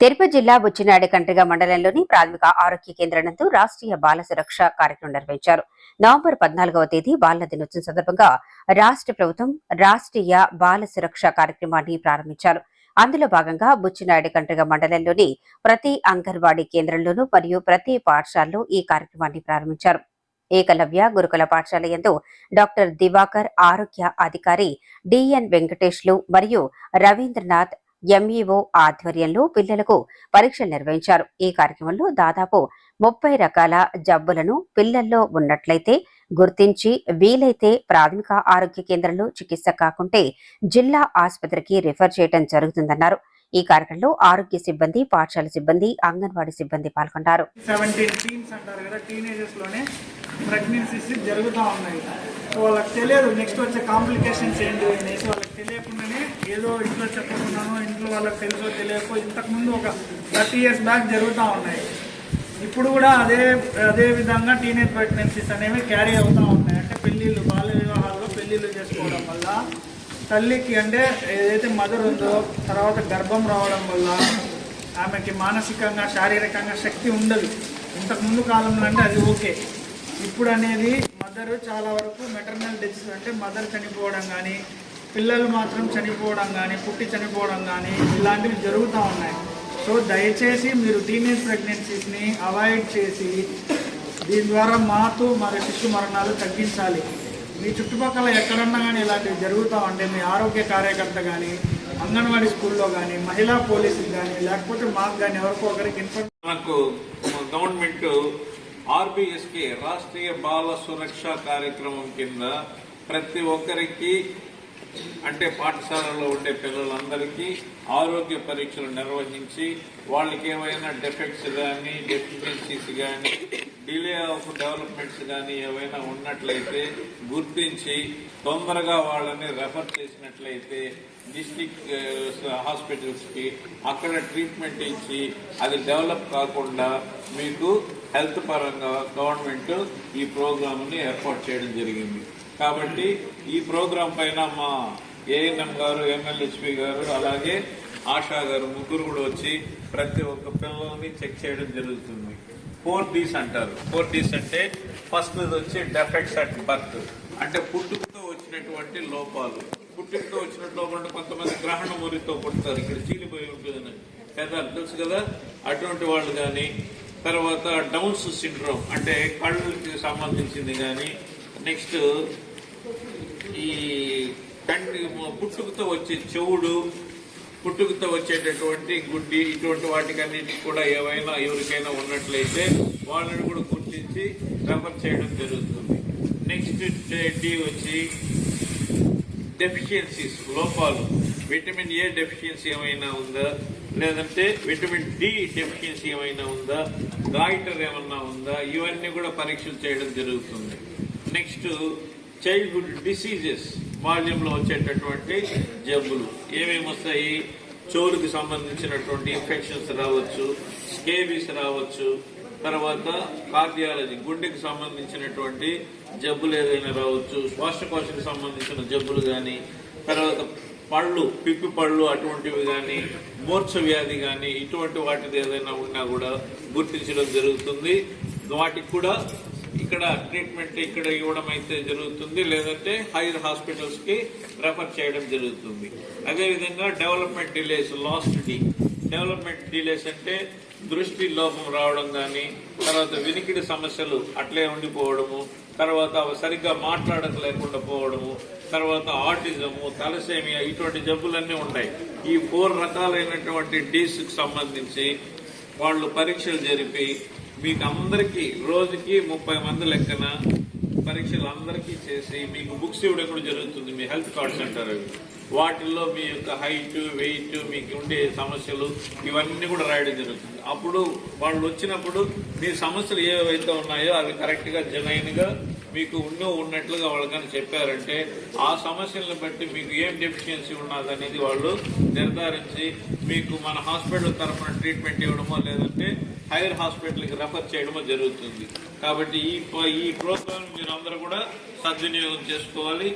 తిరుపతి జిల్లా బుచ్చినాయుడు కండ్రిగ మండలంలోని ప్రాథమిక ఆరోగ్య కేంద్రం నందు రాష్ట్రీయ బాల సురక్ష కార్యక్రమం నిర్వహించారు. నవంబర్ పద్నాలుగవ తేదీ బాల దినోత్సవం సందర్భంగా రాష్ట్ర ప్రభుత్వం రాష్ట్రీయ బాల సురక్ష కార్యక్రమాన్ని ప్రారంభించారు. అందులో భాగంగా బుచ్చినాయుడు కండ్రిగ మండలంలోని ప్రతి అంగన్వాడీ కేంద్రంలోనూ మరియు ప్రతి పాఠశాలలో ఈ కార్యక్రమాన్ని ప్రారంభించారు. ఏకలవ్య గురుకుల పాఠశాల యందు డాక్టర్ దివాకర్ ఆరోగ్య అధికారి డిఎన్ వెంకటేష్లు మరియు రవీంద్రనాథ్ ఎంఈఓ ఆధ్వర్యంలో పిల్లలకు పరీక్షలు నిర్వహించారు. ఈ కార్యక్రమంలో దాదాపు ముప్పై రకాల జబ్బులను పిల్లల్లో ఉన్నట్లయితే గుర్తించి వీలైతే ప్రాథమిక ఆరోగ్య కేంద్రంలో చికిత్స కాకుంటే జిల్లా ఆసుపత్రికి రిఫర్ చేయడం జరుగుతుందన్నారు. ఈ కార్యక్రమంలో ఆరోగ్య సిబ్బంది పాఠశాల సిబ్బంది అంగన్వాడీ సిబ్బంది పాల్గొన్నారు. ప్రెగ్నెన్సీస్ జరుగుతూ ఉన్నాయి. సో వాళ్ళకి తెలియదు నెక్స్ట్ వచ్చే కాంప్లికేషన్స్ ఏంటి అనేసి వాళ్ళకి తెలియకుండానే ఏదో ఇంట్లో చెప్పకుండానో ఇంట్లో వాళ్ళకి తెలుసో తెలియకో ఇంతకుముందు ఒక థర్టీ ఇయర్స్ బ్యాక్ జరుగుతూ ఉన్నాయి. ఇప్పుడు కూడా అదే అదే విధంగా టీనేజ్ ప్రెగ్నెన్సీస్ అనేవి క్యారీ అవుతూ ఉన్నాయి. అంటే పెళ్ళిళ్ళు బాల్య వివాహాల్లో పెళ్ళిళ్ళు చేసుకోవడం వల్ల తల్లికి అంటే ఏదైతే మదర్ ఉందో తర్వాత గర్భం రావడం వల్ల ఆమెకి మానసికంగా శారీరకంగా శక్తి ఉండదు. ఇంతకుముందు కాలంలో అంటే అది ఓకే. ఇప్పుడు అనేది మదర్ చాలా వరకు మెటర్నల్ డెత్స్ అంటే మదర్ చనిపోవడం కానీ పిల్లలు మాత్రం చనిపోవడం కానీ పుట్టి చనిపోవడం కానీ ఇలాంటివి జరుగుతూ ఉన్నాయి. సో దయచేసి మీరు టీనేజ్ ప్రెగ్నెన్సీస్ని అవాయిడ్ చేసి దీని ద్వారా మాతు మరి శిశు మరణాలు తగ్గించాలి. మీ చుట్టుపక్కల ఎక్కడన్నా కానీ ఇలాంటివి జరుగుతూ ఉంటే మీ ఆరోగ్య కార్యకర్త కానీ అంగన్వాడీ స్కూల్లో కానీ మహిళా పోలీసులు కానీ లేకపోతే మాకు కానీ ఎవరికో ఒకరికి మనకు గవర్నమెంట్ ఆర్బిఎస్కి రాష్ట్రీయ బాల సురక్ష కార్యక్రమం కింద ప్రతి ఒక్కరికి అంటే పాఠశాలలో ఉండే పిల్లలందరికీ ఆరోగ్య పరీక్షలు నిర్వహించి వాళ్ళకి ఏమైనా డెఫెక్ట్స్ కానీ డెఫిషియన్సీస్ కానీ డిలే ఆఫ్ డెవలప్మెంట్స్ కానీ ఏవైనా ఉన్నట్లయితే గుర్తించి తొందరగా వాళ్ళని రెఫర్ చేసినట్లయితే డిస్టిక్ హాస్పిటల్స్కి uh, అక్కడ ట్రీట్మెంట్ ఇచ్చి అది డెవలప్ కాకుండా మీకు హెల్త్ పరంగా గవర్నమెంట్ ఈ ప్రోగ్రామ్ని ఏర్పాటు చేయడం జరిగింది. కాబట్టి ఈ ప్రోగ్రాం పైన మా ఏఎన్ఎం గారు ఎంఎల్హెచ్పి గారు అలాగే ఆశా గారు ముగ్గురు కూడా వచ్చి ప్రతి ఒక్క పిల్లల్ని చెక్ చేయడం జరుగుతుంది. ఫోర్ డీస్ అంటారు. ఫోర్ డీస్ అంటే ఫస్ట్ వచ్చి డెఫెక్ట్స్ అట్ బర్త్. అంటే పుట్టుకతో వచ్చినటువంటి లోపాలు. పుట్టుకతో వచ్చినట్టు లోపల కొంతమంది గ్రహణ మురితో పుడతారు. ఇక్కడ చీలిపోయి ఉంటుంది కదా తెలుసు కదా? అటువంటి వాళ్ళు కానీ తర్వాత డౌన్స్ సిండ్రోమ్ అంటే కళ్ళకి సంబంధించింది కానీ నెక్స్ట్ ఈ కంటి పుట్టుకతో వచ్చే చెవుడు పుట్టుకతో వచ్చేటటువంటి గుడ్డి ఇటువంటి వాటికన్నిటికి కూడా ఏవైనా ఎవరికైనా ఉన్నట్లయితే వాళ్ళని కూడా గుర్తించి రెఫర్ చేయడం జరుగుతుంది. నెక్స్ట్ డి వచ్చి డెఫిషియన్సీస్ లోపాలు. విటమిన్ ఏ డెఫిషియన్సీ ఏమైనా ఉందా? లేదంటే విటమిన్ డి డెఫిషియన్సీ ఏమైనా ఉందా? గాయిటర్ ఏమన్నా ఉందా? ఇవన్నీ కూడా పరీక్షలు చేయడం జరుగుతుంది. నెక్స్ట్ చైల్డ్హుడ్ డిసీజెస్ బాల్యంలో వచ్చేటటువంటి జబ్బులు. ఏమేమి వస్తాయి? చోరుకి సంబంధించినటువంటి ఇన్ఫెక్షన్స్ రావచ్చు స్కేబీస్ రావచ్చు తర్వాత కార్డియాలజీ గుండెకి సంబంధించినటువంటి జబ్బులు ఏదైనా రావచ్చు శ్వాసకోశకు సంబంధించిన జబ్బులు కానీ తర్వాత పళ్ళు పిప్పి పళ్ళు అటువంటివి కానీ మూర్ఛ వ్యాధి కానీ ఇటువంటి వాటిది ఏదైనా ఉన్నా కూడా గుర్తించడం జరుగుతుంది. వాటికి కూడా ఇక్కడ ట్రీట్మెంట్ ఇక్కడ ఇవ్వడం అయితే జరుగుతుంది లేదంటే హైయర్ హాస్పిటల్స్కి రెఫర్ చేయడం జరుగుతుంది. అదేవిధంగా development delays last D development delays అంటే దృష్టి లోపం రావడం కానీ తర్వాత వినికిడి సమస్యలు అట్లే ఉండిపోవడము తర్వాత సరిగ్గా మాట్లాడకలేకుండా పోవడము తర్వాత ఆటిజము తలసేమియా ఇటువంటి జబ్బులన్నీ ఉంటాయి ఈ ఫోర్ రకాలైనటువంటి డీస్కి సంబంధించి వాళ్ళు పరీక్షలు జరిపి మీకు అందరికీ రోజుకి ముప్పై మంది లెక్కన పరీక్షలు అందరికీ చేసి మీకు బుక్స్ ఇవ్వడం కూడా జరుగుతుంది మీ హెల్త్ కార్డ్స్ అంటారు. వాటిల్లో మీ యొక్క హైట్ వెయిట్ మీకు ఉండే సమస్యలు ఇవన్నీ కూడా రాయడం జరుగుతుంది. అప్పుడు వాళ్ళు వచ్చినప్పుడు మీ సమస్యలు ఏవైతే ఉన్నాయో అవి కరెక్ట్గా జనైన్గా మీకు ఉన్నో ఉన్నట్లుగా వాళ్ళకని చెప్పారంటే ఆ సమస్యలను బట్టి మీకు ఏం డెఫిషియన్సీ ఉన్నదనేది వాళ్ళు నిర్ధారించి మీకు మన హాస్పిటల్ తరఫున ట్రీట్మెంట్ ఇవ్వడమో లేదంటే హైయర్ హాస్పిటల్కి రెఫర్ చేయడమో జరుగుతుంది. కాబట్టి ఈ ఈ ప్రోగ్రామ్ మీరు అందరూ కూడా సద్వినియోగం చేసుకోవాలి.